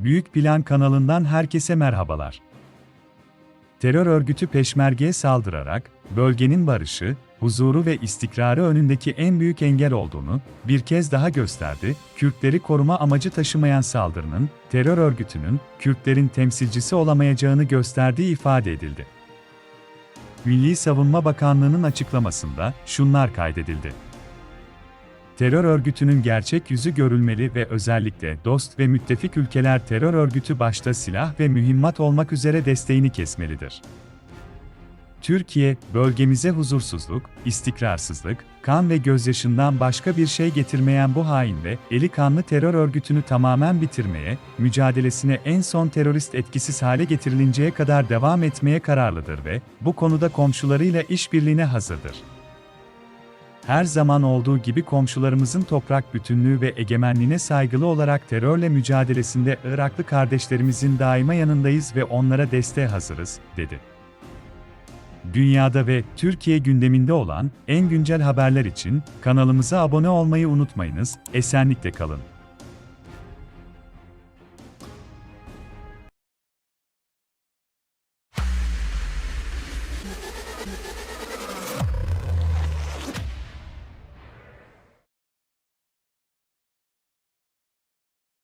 Büyük Plan kanalından herkese merhabalar. Terör örgütü Peşmerge'ye saldırarak, bölgenin barışı, huzuru ve istikrarı önündeki en büyük engel olduğunu bir kez daha gösterdi. Kürtleri koruma amacı taşımayan saldırının, terör örgütünün Kürtlerin temsilcisi olamayacağını gösterdiği ifade edildi. Milli Savunma Bakanlığı'nın açıklamasında şunlar kaydedildi. Terör örgütünün gerçek yüzü görülmeli ve özellikle dost ve müttefik ülkeler terör örgütü başta silah ve mühimmat olmak üzere desteğini kesmelidir. Türkiye, bölgemize huzursuzluk, istikrarsızlık, kan ve gözyaşından başka bir şey getirmeyen bu hain ve eli kanlı terör örgütünü tamamen bitirmeye, mücadelesine en son terörist etkisiz hale getirilinceye kadar devam etmeye kararlıdır ve bu konuda komşularıyla işbirliğine hazırdır. Her zaman olduğu gibi komşularımızın toprak bütünlüğü ve egemenliğine saygılı olarak terörle mücadelesinde Iraklı kardeşlerimizin daima yanındayız ve onlara desteğe hazırız, dedi. Dünyada ve Türkiye gündeminde olan en güncel haberler için kanalımıza abone olmayı unutmayınız, esenlikle kalın.